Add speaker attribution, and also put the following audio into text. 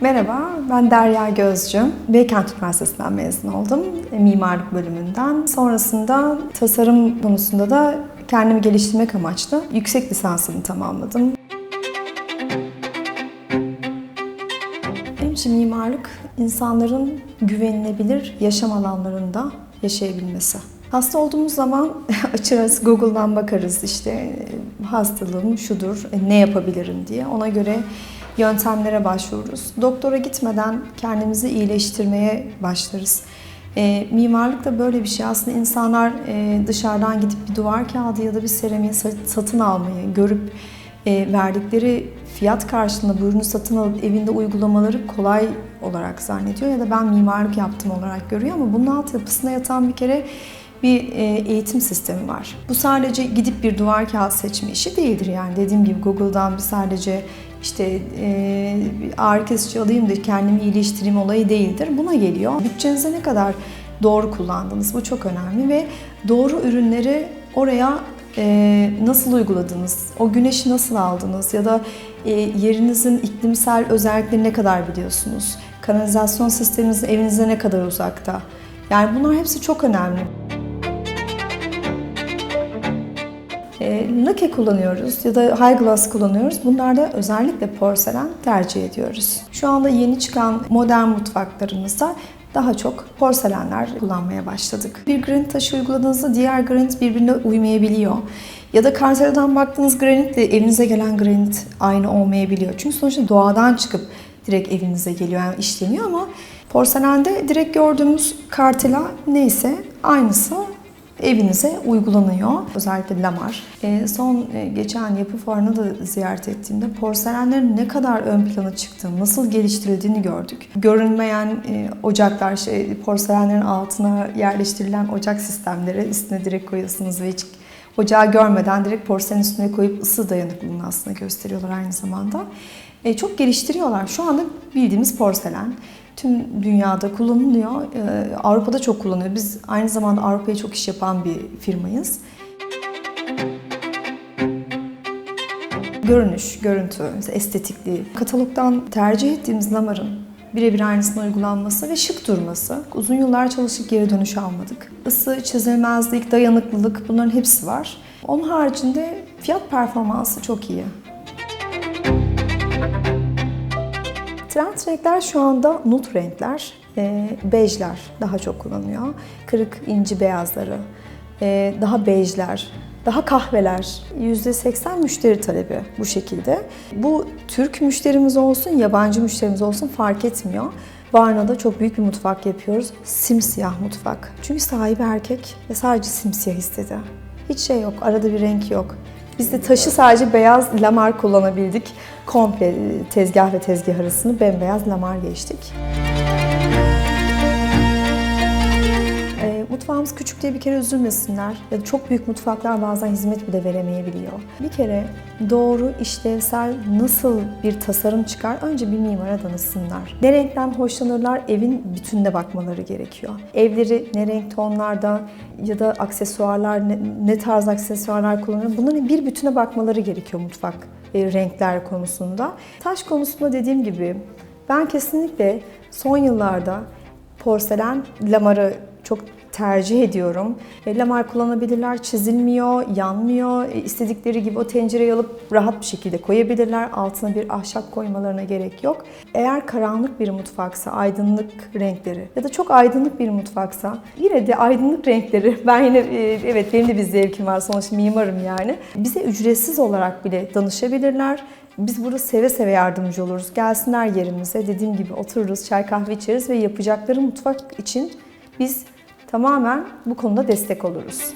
Speaker 1: Merhaba, ben Derya Gözcü. Beykent Üniversitesi'nden mezun oldum. e, Mimarlık bölümünden. Sonrasında tasarım konusunda da kendimi geliştirmek amaçlı yüksek lisansımı tamamladım. Benim için mimarlık insanların güvenilebilir yaşam alanlarında yaşayabilmesi. Hasta olduğumuz zaman açarız, Google'dan bakarız işte e, hastalığım şudur, e, ne yapabilirim diye. Ona göre yöntemlere başvururuz. Doktora gitmeden kendimizi iyileştirmeye başlarız. E, mimarlık da böyle bir şey. Aslında insanlar e, dışarıdan gidip bir duvar kağıdı ya da bir seramiği sa- satın almayı, görüp e, verdikleri fiyat karşılığında bu ürünü satın alıp evinde uygulamaları kolay olarak zannediyor ya da ben mimarlık yaptım olarak görüyor ama bunun altyapısında yatan bir kere bir e, eğitim sistemi var. Bu sadece gidip bir duvar kağıt seçme işi değildir yani dediğim gibi Google'dan bir sadece işte e, ağrı kesici alayım da kendimi iyileştireyim olayı değildir. Buna geliyor. Bütçenize ne kadar doğru kullandınız bu çok önemli ve doğru ürünleri oraya e, nasıl uyguladınız, o güneşi nasıl aldınız ya da e, yerinizin iklimsel özelliklerini ne kadar biliyorsunuz, kanalizasyon sisteminiz evinize ne kadar uzakta. Yani bunlar hepsi çok önemli. E, lake kullanıyoruz ya da high glass kullanıyoruz. Bunlarda özellikle porselen tercih ediyoruz. Şu anda yeni çıkan modern mutfaklarımızda daha çok porselenler kullanmaya başladık. Bir granit taşı uyguladığınızda diğer granit birbirine uymayabiliyor. Ya da karteladan baktığınız granitle evinize gelen granit aynı olmayabiliyor. Çünkü sonuçta doğadan çıkıp direkt evinize geliyor yani işleniyor ama porselende direkt gördüğümüz kartela neyse aynısı evinize uygulanıyor. Özellikle lamar. E, son e, geçen yapı fuarını da ziyaret ettiğimde porselenlerin ne kadar ön plana çıktığını, nasıl geliştirildiğini gördük. Görünmeyen e, ocaklar, şey, porselenlerin altına yerleştirilen ocak sistemleri üstüne direkt koyuyorsunuz ve hiç ocağı görmeden direkt porselen üstüne koyup ısı dayanıklılığını aslında gösteriyorlar aynı zamanda. E, çok geliştiriyorlar. Şu anda bildiğimiz porselen tüm dünyada kullanılıyor. Ee, Avrupa'da çok kullanılıyor. Biz aynı zamanda Avrupa'ya çok iş yapan bir firmayız. Görünüş, görüntü, estetikliği. Katalogdan tercih ettiğimiz lamarın birebir aynısına uygulanması ve şık durması. Uzun yıllar çalışıp geri dönüş almadık. Isı, çizilmezlik, dayanıklılık bunların hepsi var. Onun haricinde fiyat performansı çok iyi. Trend renkler şu anda nut renkler, e, bejler daha çok kullanılıyor. Kırık inci beyazları, e, daha bejler, daha kahveler. %80 müşteri talebi bu şekilde. Bu Türk müşterimiz olsun, yabancı müşterimiz olsun fark etmiyor. Varna'da çok büyük bir mutfak yapıyoruz. Simsiyah mutfak. Çünkü sahibi erkek ve sadece simsiyah istedi. Hiç şey yok, arada bir renk yok. Biz de taşı sadece beyaz lamar kullanabildik. Komple tezgah ve tezgah arasını bembeyaz lamar geçtik. Mutfağımız küçük diye bir kere üzülmesinler. Ya da çok büyük mutfaklar bazen hizmet bile veremeyebiliyor. Bir kere doğru, işlevsel nasıl bir tasarım çıkar önce bir mimara danışsınlar. Ne renkten hoşlanırlar evin bütününe bakmaları gerekiyor. Evleri ne renk tonlarda ya da aksesuarlar ne, ne tarz aksesuarlar kullanıyor bunların bir bütüne bakmaları gerekiyor mutfak e, renkler konusunda. Taş konusunda dediğim gibi ben kesinlikle son yıllarda porselen lamarı çok tercih ediyorum. E, Lamar kullanabilirler, çizilmiyor, yanmıyor. E, istedikleri gibi o tencereyi alıp rahat bir şekilde koyabilirler. Altına bir ahşap koymalarına gerek yok. Eğer karanlık bir mutfaksa aydınlık renkleri ya da çok aydınlık bir mutfaksa yine de aydınlık renkleri ben yine e, evet benim de bir zevkim var sonuçta mimarım yani. Bize ücretsiz olarak bile danışabilirler. Biz burada seve seve yardımcı oluruz. Gelsinler yerimize. Dediğim gibi otururuz, çay kahve içeriz ve yapacakları mutfak için biz tamamen bu konuda destek oluruz.